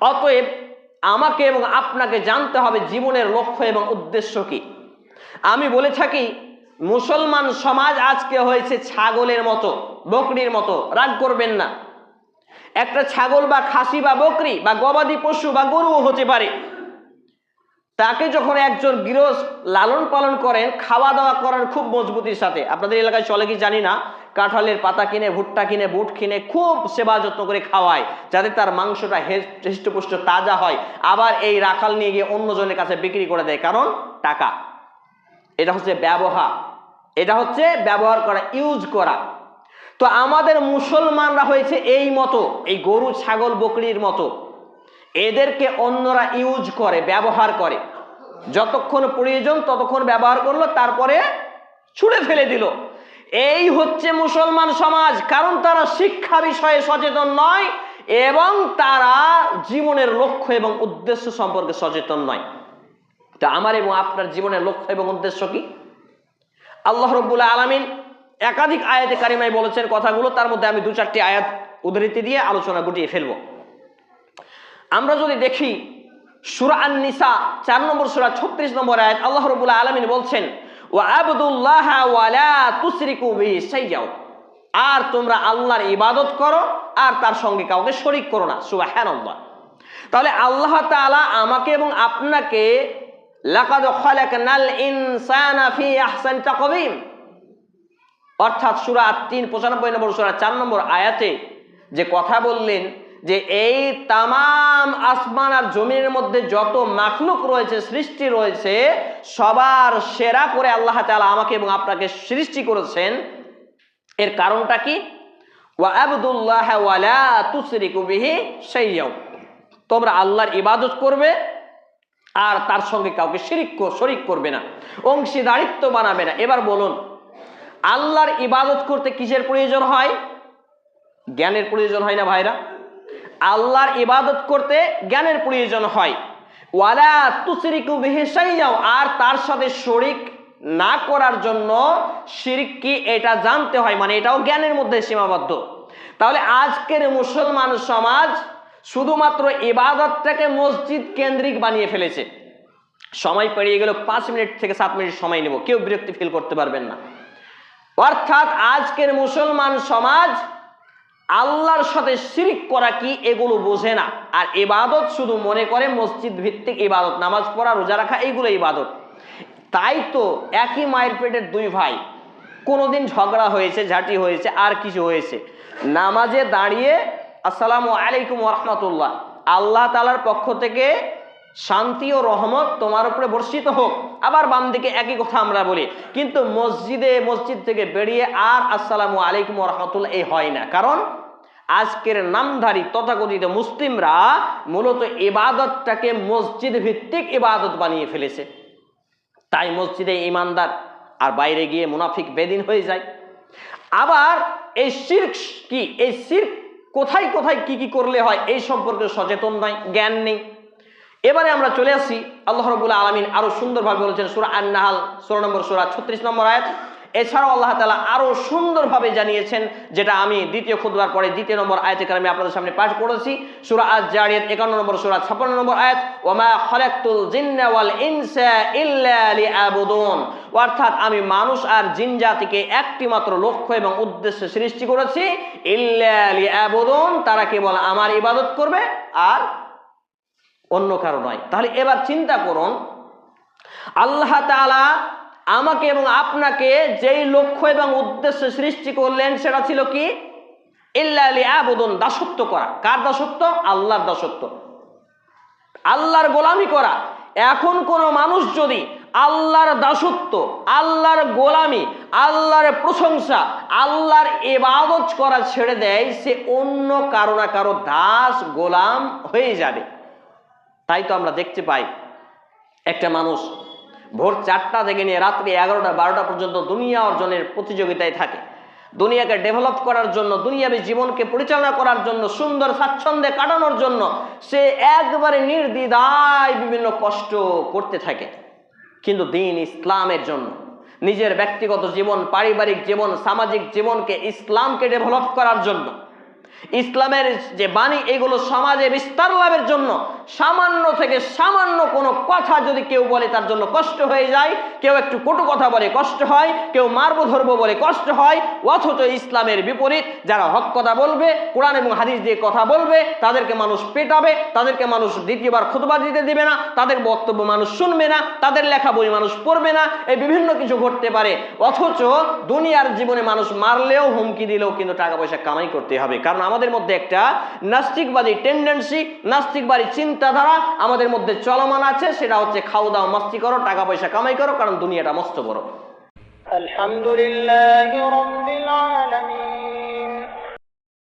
অতএব আমাকে এবং আপনাকে জানতে হবে জীবনের লক্ষ্য এবং উদ্দেশ্য কি। আমি বলে থাকি, মুসলমান সমাজ আজকে হয়েছে ছাগলের মতো, বকরির মতো, রাগ করবেন না। একটা ছাগল বা খাসি বা বকরি বা গবাদি পশু বা গরুও হতে পারে। তাকে যখন একজন গৃহস্থ লালন পালন করেন খাওয়া দাওয়া করার খুব মজবুতির সাথে। আপনাদের এলাকায় চলে কি জানি না, কাঁঠালের পাতা কিনে, ভুট্টা কিনে, বুট কিনে খুব সেবা যত্ন করে খাওয়ায়, যাতে তার মাংসটা হৃষ্টপুষ্ট তাজা হয়। আবার এই রাখাল নিয়ে গিয়ে অন্যজনের কাছে বিক্রি করে দেয়, কারণ টাকা। এটা হচ্ছে ব্যবহার। এটা হচ্ছে ব্যবহার করা, ইউজ করা। তো আমাদের মুসলমানরা হয়েছে এই মতো, এই গরু, ছাগল, বকরির মতো। এদেরকে অন্যরা ইউজ করে, ব্যবহার করে। যতক্ষণ প্রয়োজন ততক্ষণ ব্যবহার করল, তারপরে ছুঁড়ে ফেলে দিল। এই হচ্ছে মুসলমান সমাজ, কারণ তারা শিক্ষা বিষয়ে সচেতন নয় এবং তারা জীবনের লক্ষ্য এবং উদ্দেশ্য সম্পর্কে সচেতন নয়। তা আমার এবং আপনার জীবনের লক্ষ্য এবং উদ্দেশ্য কি? আল্লাহ রব্বুল্লাহ আলমিন একাধিক আয়াতে কারিমায় বলেছেন কথাগুলো, তার মধ্যে আমি দু চারটি আয়াত উদ্ধৃতি দিয়ে আলোচনা গুটিয়ে ফেলব। আমরা যদি দেখি সুরা আন নিসা চার নম্বর সুরা, ছত্রিশ নম্বর আয়াত, আল্লাহ রবুল্লাহ আলমিন বলছেন ও আবদুল্লাহ ওয়ালা বিহি সাইয়াও আর তোমরা আল্লাহর ইবাদত করো, আর তার সঙ্গে কাউকে শরিক করো না। সুবহানাল্লাহ। তাহলে আল্লাহ তাআলা আমাকে এবং আপনাকে ফি অর্থাৎ সুরা তিন, পঁচানব্বই নম্বর সুরা, চার নম্বর আয়াতে যে কথা বললেন যে এই তামাম আসমান আর জমিনের মধ্যে যত মাখলুক রয়েছে, সৃষ্টি রয়েছে, সবার সেরা করে আল্লাহ তাআলা আমাকে এবং আপনাকে সৃষ্টি করেছেন। এর কারণটা কি? ওয়ালা তোমরা আল্লাহর ইবাদত করবে আর তার সঙ্গে কাউকে শিরিক শরিক করবে না, অংশীদারিত্ব বানাবে না। এবার বলুন, আল্লাহর ইবাদত করতে কিসের প্রয়োজন হয়? জ্ঞানের প্রয়োজন হয় না ভাইরা? আল্লাহর ইবাদত করতে জ্ঞানের প্রয়োজন হয়। ওয়ালা তুসরিকু বিহি শাইয়াও আর তার সাথে শরিক না করার জন্য শিরিক কি এটা জানতে হয়? মানে এটাও জ্ঞানের মধ্যে সীমাবদ্ধ। তাহলে আজকের মুসলমান সমাজ শুধুমাত্র ইবাদতটাকে মসজিদ কেন্দ্রিক বানিয়ে ফেলেছে। সময় পেরিয়ে গেল, পাঁচ মিনিট থেকে সাত মিনিট সময় নেব। কেউ বিরক্তি ফিল করতে পারবেন না। অর্থাৎ আজকের মুসলমান সমাজ আল্লাহর সাথে শিরিক করা কি এগুলো বোঝে না। আর এবাদত শুধু মনে করে মসজিদ ভিত্তিক ইবাদত, নামাজ পড়া, রোজা রাখা এইগুলো ইবাদত। তাই তো একই মায়ের পেটের দুই ভাই, কোনোদিন ঝগড়া হয়েছে, ঝাঁটি হয়েছে, আর কিছু হয়েছে। নামাজে দাঁড়িয়ে, আসসালামু আলাইকুম রহমতুল্লাহ, আল্লাহ তালার পক্ষ থেকে শান্তি ও রহমত তোমার উপরে বর্ষিত হোক। আবার বাম দিকে একই কথা আমরা বলি, কিন্তু মসজিদে, মসজিদ থেকে বেরিয়ে আর আসসালামু আলাইকুম রহমতুল্লাহ এই হয় না। কারণ আজকের নামধারী তথাকথিত মুসলিমরা মূলত ইবাদতটাকে মসজিদ ভিত্তিক ইবাদত বানিয়ে ফেলেছে। তাই মসজিদে ইমানদার আর বাইরে গিয়ে মুনাফিক বেদিন হয়ে যায়। আবার এই শির্ক কি? এই শির্ক কোথায় কোথায় কি কি করলে হয়? এই সম্পর্কে সচেতন নয়, জ্ঞান নেই। এবারে আমরা চলে আসি, আল্লাহ রবুল্লাহ আলমিন আরও সুন্দরভাবে বলেছেন সুরা আন্নাহাল, ষোলো নম্বর সুরা, ছত্রিশ নম্বর আয়াত। এছাড়াও আল্লাহ তালা আরও সুন্দরভাবে জানিয়েছেন, যেটা আমি দ্বিতীয় খুদবার পরে দ্বিতীয় নম্বর আয়াতে আমি আপনাদের সামনে পাঠ করেছি। সুরা আজ জারিয়াত একান্ন নম্বর সুরা, ছাপ্পান্ন নম্বর আয়াত ওমা খালাকতুল জিন্না ওয়াল ইনসা ইল্লা লিআবুদুন অর্থাৎ আমি মানুষ আর জিন জাতিকে একটি মাত্র লক্ষ্য এবং উদ্দেশ্য সৃষ্টি করেছি, ইল্লা লিআবুদুন তারা কেবল আমার ইবাদত করবে আর অন্য কারও নয়। তাহলে এবার চিন্তা করুন, আল্লাহ তাআলা আমাকে এবং আপনাকে যেই লক্ষ্য এবং উদ্দেশ্য সৃষ্টি করলেন সেটা ছিল কি? ইল্লা আবুদন দাসত্ব করা। কার দাসত্ব? আল্লাহর দাসত্ব। আল্লাহর গোলামি করা। এখন কোন মানুষ যদি আল্লাহর দাসত্ব, আল্লাহর গোলামি, আল্লাহর প্রশংসা, আল্লাহর এবাদত করা ছেড়ে দেয়, সে অন্য কারও না কারও দাস গোলাম হয়ে যাবে। তাই তো আমরা দেখতে পাই একটা মানুষ ভোর চারটা থেকে নিয়ে রাত্রি এগারোটা, বারোটা পর্যন্ত দুনিয়া অর্জনের প্রতিযোগিতায় থাকে। দুনিয়াকে ডেভেলপ করার জন্য, দুনিয়াবী জীবনকে পরিচালনা করার জন্য, সুন্দর স্বাচ্ছন্দ্যে কাটানোর জন্য সে একবারে নির্দ্বিধায় বিভিন্ন কষ্ট করতে থাকে। কিন্তু দিন ইসলামের জন্য, নিজের ব্যক্তিগত জীবন, পারিবারিক জীবন, সামাজিক জীবনকে ইসলামকে ডেভেলপ করার জন্য ইসলামের যে বাণী, এগুলো সমাজে বিস্তার লাভের জন্য সামান্য থেকে সামান্য কোনো কথা যদি কেউ বলে, তার জন্য কষ্ট হয়ে যায়। কেউ একটু কটু কথা বলে কষ্ট হয়, কেউ মারবো ধরবো বলে কষ্ট হয়। অথচ ইসলামের বিপরীত, যারা হক কথা বলবে, কোরআন এবং হাদিস দিয়ে কথা বলবে, তাদেরকে মানুষ পেটাবে, তাদেরকে মানুষ দ্বিতীয়বার খুতবা দিতে দিবে না, তাদের বক্তব্য মানুষ শুনবে না, তাদের লেখা বই মানুষ পড়বে না, এই বিভিন্ন কিছু ঘটতে পারে। অথচ দুনিয়ার জীবনে মানুষ মারলেও হুমকি দিলেও কিন্তু টাকা পয়সা কামাই করতে হবে। কারণ আমাদের মধ্যে একটা নাস্তিকবাদী টেন্ডেন্সি নাস্তিকবাদী চিন্তাধারা আমাদের মধ্যে চলমান আছে, সেটা হচ্ছে খাওয়া দাওয়া মাস্তি করো, টাকা পয়সা কামাই করো, কারণ দুনিয়াটা মস্ত করো আলহামদুলিল্লাহ